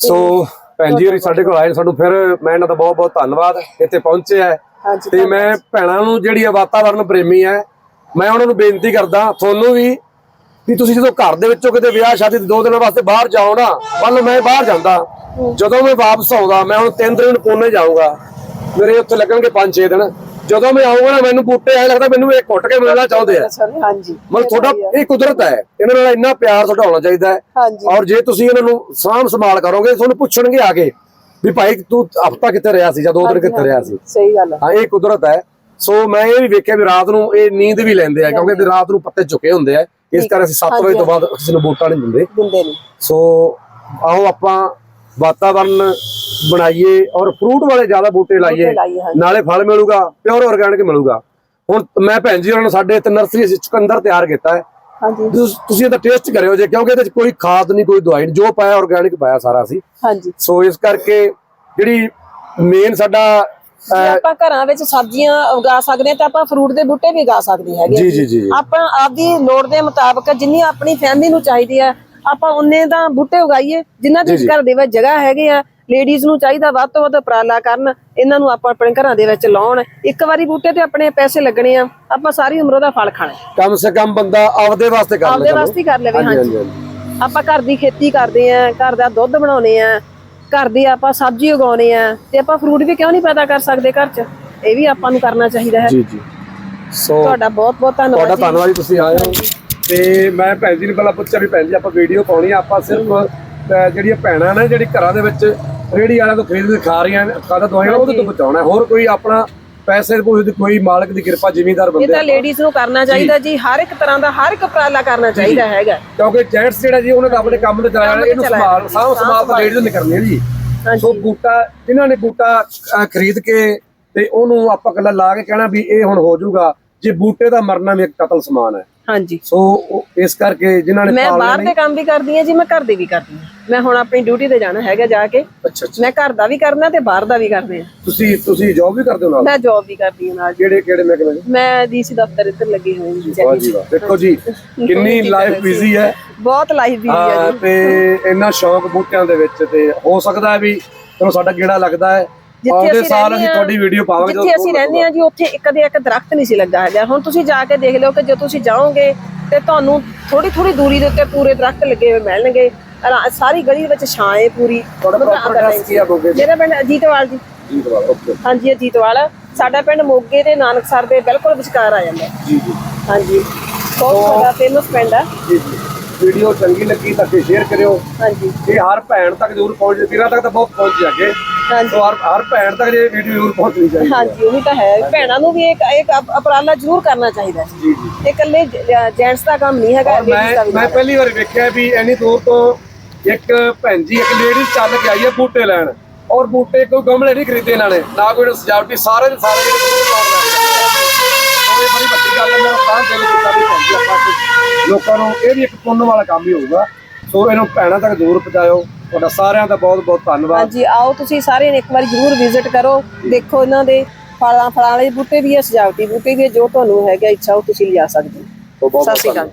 ਸੋ ਭੈਣ ਜੀ ਹੋਰੀ ਸਾਡੇ ਕੋਲ ਆਏ ਸਾਨੂੰ ਫਿਰ ਮੈਂ ਇਹਨਾਂ ਦਾ ਬਹੁਤ ਬਹੁਤ ਧੰਨਵਾਦ ਇੱਥੇ ਪਹੁੰਚੇ ਹੈ ਹਾਂਜੀ ਤੇ ਮੈਂ ਭੈਣਾਂ ਨੂੰ ਜਿਹੜੀ ਆ ਵਾਤਾਵਰਨ ਪ੍ਰੇਮੀ ਹੈ ਮੈਂ ਉਹਨਾਂ ਨੂੰ ਬੇਨਤੀ ਕਰਦਾ ਤੁਹਾਨੂੰ ਵੀ ਵੀ ਤੁਸੀਂ ਜਦੋਂ ਘਰ ਦੇ ਵਿੱਚੋਂ ਕਿਤੇ ਵਿਆਹ ਸ਼ਾਦੀ ਦੇ ਦੋ ਦਿਨਾਂ ਵਾਸਤੇ ਬਾਹਰ ਜਾਓ ਨਾ ਮੰਨ ਲਓ ਮੈਂ ਬਾਹਰ ਜਾਂਦਾ ਜਦੋਂ ਮੈਂ ਵਾਪਸ ਆਉਂਦਾ ਮੈਂ ਹੁਣ ਤਿੰਨ ਦਿਨ ਪੁਣੇ ਜਾਊਂਗਾ। ਮੇਰੇ ਉੱਥੇ ਲੱਗਣਗੇ 5-6 ਦਿਨ। ਜਦੋਂ ਮੈਂ ਆਊਂਗਾ ਨਾ ਮੈਨੂੰ ਬੂਟੇ ਐ ਲੱਗਦਾ ਮੈਨੂੰ ਇਹ ਘੁੱਟ ਕੇ ਮਿਲਣਾ ਚਾਹੁੰਦੇ ਆ। ਹਾਂਜੀ। ਮਤਲਬ ਤੁਹਾਡਾ ਇਹ ਕੁਦਰਤ ਹੈ। ਇਹਨਾਂ ਨਾਲ ਇੰਨਾ ਪਿਆਰ ਤੁਹਾਡਾ ਹੋਣਾ ਚਾਹੀਦਾ ਹੈ। ਔਰ ਜੇ ਤੁਸੀਂ ਇਹਨਾਂ ਨੂੰ ਸਾਂਭ ਸੰਭਾਲ ਕਰੋਗੇ ਤੁਹਾਨੂੰ ਪੁੱਛਣਗੇ ਆ ਕੇ ਵੀ ਭਾਈ ਤੂੰ ਹਫਤਾ ਕਿੱਥੇ ਰਿਹਾ ਸੀ ਜਾਂ ਦੋ ਦਿਨ ਕਿੱਥੇ ਰਿਹਾ ਸੀ? ਸਹੀ ਗੱਲ ਹੈ ਹਾਂ ਇਹ ਕੁਦਰਤ ਹੈ। ਸੋ ਮੈਂ ਇਹ ਵੀ ਵੇਖਿਆ ਵੀ ਰਾਤ ਨੂੰ ਇਹ ਨੀਂਦ ਵੀ ਲੈਂਦੇ ਆ ਕਿਉਂਕਿ ਰਾਤ ਨੂੰ ਪੱਤੇ ਝੁਕੇ ਹੁੰਦੇ ਆ। ਇਸ ਕਰਕੇ ਅਸੀਂ 7 ਵਜੇ ਤੋਂ ਬਾਅਦ ਕਿਸੇ ਨੂੰ ਬੂਟਾ ਨਹੀਂ ਦਿੰਦੇ। ਦਿੰਦੇ ਨਹੀਂ। ਸੋ ਆਓ ਆਪਾਂ ਵਾਤਾਵਰਨ ਬਣਾਈਏ ਔਰ ਫਰੂਟ ਵਾਲੇ ਜ਼ਿਆਦਾ ਬੂਟੇ ਲਾਈਏ। ਨਾਲੇ ਫਲ ਮਿਲੂਗਾ ਪਿਓਰ ਆਰਗੈਨਿਕ ਮਿਲੂਗਾ। ਹੁਣ ਮੈਂ ਭੈਣ ਜੀ ਉਹਨਾਂ ਨੇ ਸਾਡੇ ਇੱਥੇ ਨਰਸਰੀ ਵਿੱਚ ਚੁਕੰਦਰ ਤਿਆਰ ਕੀਤਾ ਹੈ। ਹਾਂਜੀ। ਤੁਸ- ਇਹਦਾ ਟੇਸਟ ਕਰਿਓ ਜੇ ਕਿਉਂਕਿ ਇਹਦੇ ਵਿੱਚ ਕੋਈ ਖਾਦ ਨਹੀਂ ਕੋਈ ਦਵਾਈ ਨਹੀਂ ਜੋ ਪਾਇਆ ਆਰਗੈਨਿਕ ਪਾਇਆ ਸਾਰਾ ਅਸੀਂ। ਹਾਂਜੀ। ਸੋ ਇਸ ਕਰਕੇ ਜਿਹੜੀ ਮੇਨ ਸਾਡਾ ਆਪਾਂ ਘਰਾਂ ਵਿੱਚ ਸਬਜ਼ੀਆਂ ਉਗਾ ਸਕਦੇ ਹਾਂ ਤਾਂ ਆਪਾਂ ਫਰੂਟ ਦੇ ਬੂਟੇ ਵੀ ਉਗਾ ਸਕਦੇ ਹੈਗੇ ਜੀ ਜੀ ਜੀ ਜੀ। ਆਪਾਂ ਆਪਦੀ ਲੋੜ ਦੇ ਮੁਤਾਬਕ ਜਿੰਨੀ ਆਪਣੀ ਫੈਮਿਲੀ ਨੂੰ ਚਾਹੀਦੀ ਹੈ ਆਪਾਂ ਉਨੇ ਦਾ ਬੂਟੇ ਉਗਾਈਏ ਜਿਨ੍ਹਾਂ ਦੇ। ਘਰ ਦੇ ਵਿੱਚ ਜਗ੍ਹਾ ਹੈਗੇ ਆ ਲੇਡੀਜ਼ ਨੂੰ ਚਾਹੀਦਾ ਵੱਧ ਤੋਂ ਵੱਧ ਉਪਰਾਲਾ ਕਰਨ ਇਹਨਾਂ ਨੂੰ ਆਪਾਂ ਆਪਣੇ ਘਰਾਂ ਦੇ ਵਿੱਚ ਲਾਉਣ। ਇੱਕ ਵਾਰੀ ਬੂਟੇ ਤੇ ਆਪਣੇ ਪੈਸੇ ਲੱਗਣੇ ਆ ਆਪਾਂ ਸਾਰੀ ਉਮਰ ਉਹਦਾ ਫਲ ਖਾਣਾ। ਕਮ ਸੇ ਕਮ ਬੰਦਾ ਆਪਦੇ ਵਾਸਤੇ ਕਰ ਆਪਦੇ ਲਵੇ ਵਾਸਤੇ ਹੀ ਕਰ ਲਵੇ ਹਾਂਜੀ ਆਪਾਂ ਘਰ ਦੀ ਖੇਤੀ ਕਰਦੇ ਆ ਘਰ ਦਾ ਦੁੱਧ ਬਣਾਉਨੇ ਆ ਘਰ ਦੀ ਆਪਾਂ ਸਬਜ਼ੀ ਉਗਾਉਨੇ ਆ ਤੇ ਆਪਾਂ ਫਰੂਟ ਵੀ ਕਿਉਂ ਨਹੀਂ ਪੈਦਾ ਕਰ ਸਕਦੇ ਘਰ 'ਚ? ਇਹ ਵੀ ਆਪਾਂ ਨੂੰ ਕਰਨਾ ਚਾਹੀਦਾ ਹੈ। ਜੀ ਜੀ। ਸੋ ਤੁਹਾਡਾ ਬਹੁਤ ਬਹੁਤ ਤੁਹਾਡਾ ਧੰਨਵਾਦ ਜੀ ਧੰਨਵਾਦ ਤੁਸੀਂ ਆਏ ਹੋ। ਤੇ ਮੈਂ ਭੈਣ ਜੀ ਨੂੰ ਪਹਿਲਾਂ ਪੁੱਛਿਆ ਵੀ ਭੈਣ ਜੀ ਆਪਾਂ ਵੀਡੀਓ ਪਾਉਣੀ ਆ ਆਪਾਂ ਸਿਰਫ ਜਿਹੜੀਆਂ ਭੈਣਾਂ ਨੇ ਜਿਹੜੀ ਘਰਾਂ ਦੇ ਵਿੱਚ ਰੇੜੀ ਵਾਲਿਆਂ ਤੋਂ ਖਰੀਦ ਕੇ ਖਾ ਰਹੀਆਂ ਨੇ ਖਾਦਾ ਦਵਾਈਆਂ ਉਹਦੇ ਤੋਂ ਬਚਾਉਣਾ। ਹੋਰ ਕੋਈ ਆਪਣਾ ਪੈਸੇ ਕੋਈ ਦੀ ਕੋਈ ਮਾਲਕ ਦੀ ਕਿਰਪਾ ਜ਼ਿਮੀਂਦਾਰ ਇਹ ਬੰਦੇ ਤਾਂ ਲੇਡੀਜ਼ ਨੂੰ ਕਰਨਾ ਚਾਹੀਦਾ ਜੀ ਹਰ ਇੱਕ ਤਰ੍ਹਾਂ ਦਾ ਹਰ ਇੱਕ ਉਪਰਾਲਾ ਕਰਨਾ ਚਾਹੀਦਾ ਹੈਗਾ। ਕਿਉਂਕਿ ਜੈਂਟਸ ਜਿਹੜਾ ਜੀ ਉਹਨਾਂ ਦਾ ਆਪਣੇ ਕੰਮ ਤੇ ਚਲਾਇਆ ਇਹਨੂੰ ਸੰਭਾਲ ਸਾਂਭ ਸੰਭਾਲ ਤਾਂ ਲੇਡੀਜ਼ ਨੇ ਕਰਨੀ ਹੈ ਜੀ। ਸੋ ਬੂਟਾ ਜਿਨ੍ਹਾਂ ਨੇ ਬੂਟਾ ਖਰੀਦ ਕੇ ਤੇ ਉਹਨੂੰ ਆਪਾਂ ਕੱਲਾ ਲਾ ਕੇ ਕਹਿਣਾ ਵੀ ਇਹ ਹੁਣ ਹੋ ਜਾਊਗਾ। ਜੇ ਬੂਟੇ ਦਾ ਮਰਨਾ ਵੀ ਇੱਕ ਕਤਲ ਸਮਾਨ ਹੈ। ਹਾਂਜੀ। ਸੋ ਉਹ- ਇਸ ਕਰਕੇ ਜਿਨ੍ਹਾਂ ਨੇ ਮੈਂ ਬਾਹਰ ਦੇ ਕੰਮ ਵੀ ਕਰਦੀ ਹਾਂ ਜੀ ਮੈਂ ਘਰ ਦੇ ਵੀ ਕਰਦੀ ਹਾਂ। ਮੈਂ ਹੁਣ ਆਪਣੀ ਡਿਊਟੀ ਤੇ ਜਾਣਾ ਹੈਗਾ ਜਾ ਕੇ। ਅੱਛਾ ਅੱਛਾ। ਮੈਂ ਘਰ ਦਾ ਵੀ ਕਰਨਾ ਤੇ ਬਾਹਰ ਦਾ ਵੀ ਕਰਨੇ ਆ ਤੁਸੀਂ ਤੁਸੀਂ ਜੌਬ ਵੀ ਕਰਦੇ ਹੋ ਨਾਲ? ਮੈਂ ਜੌਬ ਵੀ ਕਰਦੀ ਹਾਂ ਨਾਲ। ਕਿਹੜੇ ਕਿਹੜੇ ਮਹਿਕਮੇ ਚ? ਮੈਂ ਡੀਸੀ ਦਫ਼ਤਰ ਇੱਧਰ ਲੱਗੀ ਹੋਈ ਹਾਂ ਵਾਹ ਜੀ ਵਾਹ। ਦੇਖੋ ਜੀ ਕਿੰਨੀ ਲਾਈਫ ਬਿਜ਼ੀ ਹੈ। ਬਹੁਤ ਲਾਈਫ ਵੀ ਹੈ ਹਾਂ, ਜੀ। ਤੇ ਇੰਨਾ ਸ਼ੌਕ ਬੂਟਿਆਂ ਦੇ ਵਿੱਚ ਤੇ ਹੋ ਸਕਦਾ ਹੈ ਵੀ ਚਲੋ ਸਾਡਾ ਗੇੜਾ ਲੱਗਦਾ ਹੈ। ਆਉਂਦੇ ਅਸੀਂ ਰਹਿੰਦੇ ਤੁਹਾਡੀ ਵੀਡੀਓ ਪਾਵਾਂਗੇ ਜਿੱਥੇ ਅਸੀਂ ਰਹਿੰਦੇ ਹਾਂ ਜੀ ਉੱਥੇ ਇੱਕ ਦੇ ਇੱਕ ਦਰਖਤ ਨਹੀਂ ਸੀ ਲੱਗਾ ਹੈਗਾ। ਹੁਣ ਤੁਸੀਂ ਜਾ ਕੇ ਦੇਖ ਲਿਓ ਕਿ ਜੇ ਤੁਸੀਂ ਜਾਓਗੇ ਤੇ ਤੁਹਾਨੂੰ ਥੋੜੀ ਥੋੜੀ ਦੂਰੀ ਦੇ ਉੱਤੇ ਪੂਰੇ ਦਰਖਤ ਲੱਗੇ ਹੋਏ ਮਿਲਣਗੇ। ਸਾਰੀ ਗਲੀ ਵਿੱਚ ਛਾਂ ਹੈ ਪੂਰੀ। ਆ? ਮੇਰਾ ਪਿੰਡ ਅਜੀਤਵਾਲ ਜੀ। ਹਾਂਜੀ ਅਜੀਤਵਾਲ। ਸਾਡਾ ਪਿੰਡ ਮੋਗੇ ਤੇ ਨਾਨਕਸਰ ਦੇ ਬਿਲਕੁਲ ਵਿਚਕਾਰ ਆ ਜਾਂਦਾ। ਹੈ। ਜੀ ਜੀ। ਹਾਂਜੀ। ਬਹੁਤ ਵੱਡਾ ਫੇਮਸ ਪਿੰਡ ਆ। ਜੀ ਜੀ। ਵੀਡੀਓ ਚੰਗੀ ਲੱਗੀ ਤਾਂ ਸ਼ੇਅਰ ਕਰਿਓ। ਹਾਂਜੀ। ਇਹ ਹਰ ਭੈਣ ਤੱਕ ਜ਼ਰੂਰ ਪਹੁੰਚ ਵੀਰਾਂ ਤੱਕ ਤਾਂ ਬਹੁਤ ਪਹੁੰਚ ਜਾਗੇ ਹਾਂਜੀ। ਸੋ ਹਰ ਹਰ ਭੈਣ ਤੱਕ ਇਹ ਵੀਡੀਓ ਜ਼ਰੂਰ ਪਹੁੰਚਣੀ ਚਾਹੀਦੀ ਹੈ। ਹਾਂਜੀ ਉਹੀ ਤਾਂ ਹੈ। ਭੈਣਾਂ ਨੂੰ ਵੀ ਇੱਕ ਇੱਕ ਅਪ- ਉਪਰਾਲਾ ਜ਼ਰੂਰ ਕਰਨਾ ਚਾਹੀਦਾ ਹੈ। ਜੀ ਜੀ। ਇਹ ਇਕੱਲੇ ਜੈਂਟਸ ਦਾ ਕੰਮ ਨਹੀਂ ਹੈਗਾ ਔਰ ladies ਦਾ ਮੈਂ ਵੀ ਮੈਂ ਕੰਮ ਹੈ। ਪਹਿਲੀ ਵਾਰ ਵੇਖਿਆ ਵੀ ਐਨੀ ਦੂਰ ਤੋਂ ਇੱਕ ਭੈਣ ਜੀ ਇੱਕ ਲੇਡੀ ਚੱਲ ਕੇ ਆਈ ਹੈ ਬੂਟੇ ਲੈਣ। ਔਰ ਬੂਟੇ ਕੋਈ ਗਮਲੇ ਨਹੀਂ ਖਰੀਦੇ ਇਹਨਾਂ ਨੇ ਨਾ ਕੋਈ ਸਜਾਵਟੀ ਸਾਰੇ ਦੇ ਸਾਰੇ ਜਿਹੜੇ ਬੂਟੇ ਲਾਉਣ ਲੱਗ ਗਏ। ਸੋ ਇਹ ਬੜੀ ਵੱਡੀ ਗੱਲ ਹੈ ਮੇਰਾ ਤਾਂ ਦਿਲ ਕੀਤਾ ਵੀ ਭੈਣ ਜੀ ਆਪਾਂ ਕੁਛ ਲੋਕਾਂ ਨੂੰ ਇਹ ਵੀ ਇੱਕ ਪੁੰਨ ਵਾਲਾ ਕੰਮ ਹੀ ਹੋਊਗਾ। ਸੋ ਇਹਨੂੰ ਭੈਣਾਂ ਤੱਕ ਜ਼ਰੂਰ ਪਹੁੰਚਾਇਓ। ਤੁਹਾਡਾ ਸਾਰਿਆਂ ਦਾ ਬਹੁਤ ਬਹੁਤ ਧੰਨਵਾਦ। ਹਾਂਜੀ ਆਓ ਤੁਸੀਂ ਸਾਰੇ ਨੇ ਇੱਕ ਵਾਰੀ ਜ਼ਰੂਰ ਵਿਜ਼ਿਟ ਕਰੋ। ਦੇਖੋ ਇਹਨਾਂ ਦੇ ਫਲਾਂ ਫਲਾਂ ਵਾਲੇ ਬੂਟੇ ਵੀ ਹੈ ਸਜਾਵਟੀ ਬੂਟੇ ਵੀ ਹੈ ਜੋ ਤੁਹਾਨੂੰ ਹੈਗਾ ਇੱਛਾ ਉਹ ਤੁਸੀਂ ਲਿਜਾ ਸਕਦੇ ਹੋ। ਸਤਿ ਸ਼੍ਰੀ ਅਕਾਲ।